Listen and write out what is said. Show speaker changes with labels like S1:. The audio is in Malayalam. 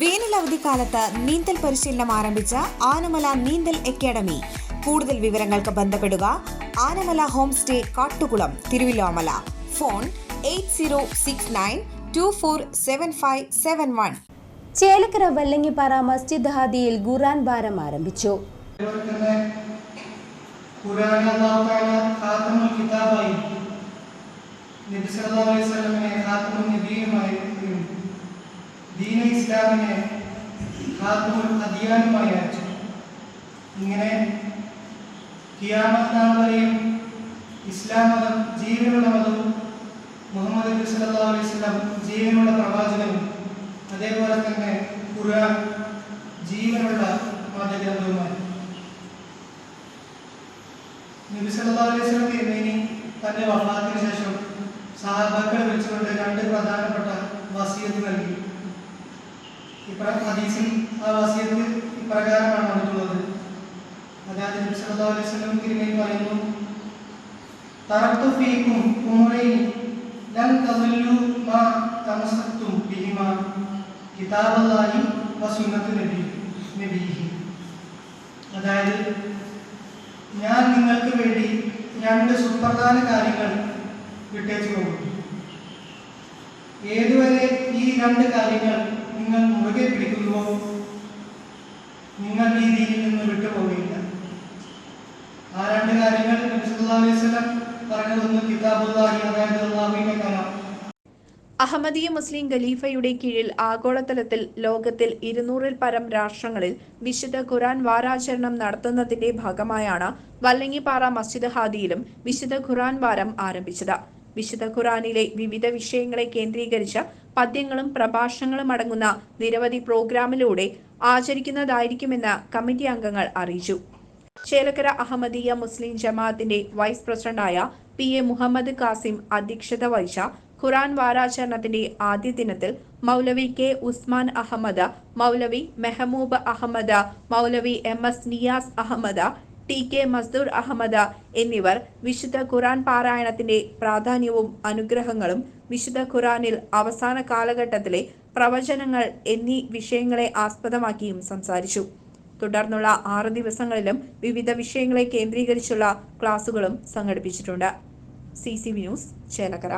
S1: വേനൽ അവധിക്കാലത്ത് നീന്തൽ പരിശീലനം ആരംഭിച്ച ആനമല നീന്തൽ അക്കാദമി. കൂടുതൽ വിവരങ്ങൾക്ക് ബന്ധപ്പെടുക Anamala home stay Kattukulam Thiruvilwamala. Phone eight zero six nine two four seven five seven one.
S2: Chelakkara Vallangippara Masjid ഹാദിയിൽ Quran ഭാരം ആരംഭിച്ചു.
S3: കിതാബായി. നബി സല്ലല്ലാഹു അലൈഹി വസല്ലമയെ ഖാത്തമുൽ നബിയുമായി ദീന ഇസ്ലാമിനെ ഖാത്തമുൽ അദിയാനുമായി അയച്ചു ഇങ്ങനെ കിയാമത്ത് നാൾ വരെയും ഇസ്ലാം മതം ജീവനുള്ള മതവും മുഹമ്മദ് നബി സല്ലല്ലാഹു അലൈഹി വസല്ലം ജീവനുള്ള പ്രവാചകനും അതേപോലെ തന്നെ ഖുർആൻ ജീവനുള്ള മതഗ്രന്ഥവുമായി നബി സല്ലല്ലാഹു അലൈഹി വസല്ലം തിരുമേനി തന്റെ വഫാത്തിന് ശേഷം സഹാബാക്കളെ വിളിച്ചുകൊണ്ട് രണ്ട് പ്രധാനപ്പെട്ട വസിയത്ത് നൽകി ഇപ്ര ഹദീസിൽ ആ വസിയത്ത് ഇപ്രകാരമാണ് വന്നിട്ടുള്ളത്. അതായത് നബി സല്ലല്ലാഹു അലൈഹി വസല്ലം തിരുമേനി പറയുന്നു തറത്തു ഫീക്കും ഉമറൈൻ ലൻ തദല്ലു മാ തമസത്തും ബിഹിമാ കിതാബല്ലാഹി വസുന്നത്ത് നബി നബിഹി. അതായത് ഞാൻ നിങ്ങൾക്ക് വേണ്ടി രണ്ട് സുപ്രധാന കാര്യങ്ങൾ വിട്ടേച്ചു പോകും ഏതുവരെ ഈ രണ്ട് കാര്യങ്ങൾ നിങ്ങൾ മുറുകെ പിടിക്കുമ്പോൾ നിങ്ങൾ ദീനിൽ നിന്ന് വിട്ടുപോകില്ല. ആ രണ്ട് കാര്യങ്ങൾ നബി സല്ലല്ലാഹു അലൈഹി വസല്ലം പറഞ്ഞതൊന്ന് കിതാബുല്ലാഹി അതായത് അള്ളാഹുവിന്റെ കലാം
S4: അഹമ്മദീയ മുസ്ലിം ഖലീഫയുടെ കീഴിൽ ആഗോളതലത്തിൽ ലോകത്തിൽ ഇരുന്നൂറിൽ പരം രാഷ്ട്രങ്ങളിൽ വിശുദ്ധ ഖുറാൻ വാരാചരണം നടത്തുന്നതിന്റെ ഭാഗമായാണ് വല്ലങ്ങിപ്പാറ മസ്ജിദ് ഹാദിയിലും വിശുദ്ധ ഖുറാൻ വാരം ആരംഭിച്ചത്. വിശുദ്ധ ഖുറാനിലെ വിവിധ വിഷയങ്ങളെ കേന്ദ്രീകരിച്ച് പദ്യങ്ങളും പ്രഭാഷണങ്ങളും അടങ്ങുന്ന നിരവധി പ്രോഗ്രാമിലൂടെ ആചരിക്കുന്നതായിരിക്കുമെന്ന് കമ്മിറ്റി അംഗങ്ങൾ അറിയിച്ചു. ചേലക്കര അഹമ്മദീയ മുസ്ലിം ജമാഅത്തിന്റെ വൈസ് പ്രസിഡന്റായ പി എ മുഹമ്മദ് കാസിം അധ്യക്ഷത വഹിച്ച ഖുറാൻ വാരാചരണത്തിന്റെ ആദ്യ ദിനത്തിൽ മൗലവി കെ ഉസ്മാൻ അഹമ്മദ് മൗലവി മെഹമൂബ് അഹമ്മദ് മൗലവി M S Niyas Ahmad T K Masdoor Ahmad എന്നിവർ വിശുദ്ധ ഖുറാൻ പാരായണത്തിന്റെ പ്രാധാന്യവും അനുഗ്രഹങ്ങളും വിശുദ്ധ ഖുറാനിൽ അവസാന കാലഘട്ടത്തിലെ പ്രവചനങ്ങൾ എന്നീ വിഷയങ്ങളെ ആസ്പദമാക്കിയും സംസാരിച്ചു. തുടർന്നുള്ള ആറ് ദിവസങ്ങളിലും വിവിധ വിഷയങ്ങളെ കേന്ദ്രീകരിച്ചുള്ള ക്ലാസുകളും സംഘടിപ്പിച്ചിട്ടുണ്ട്. C C news Chelakkara.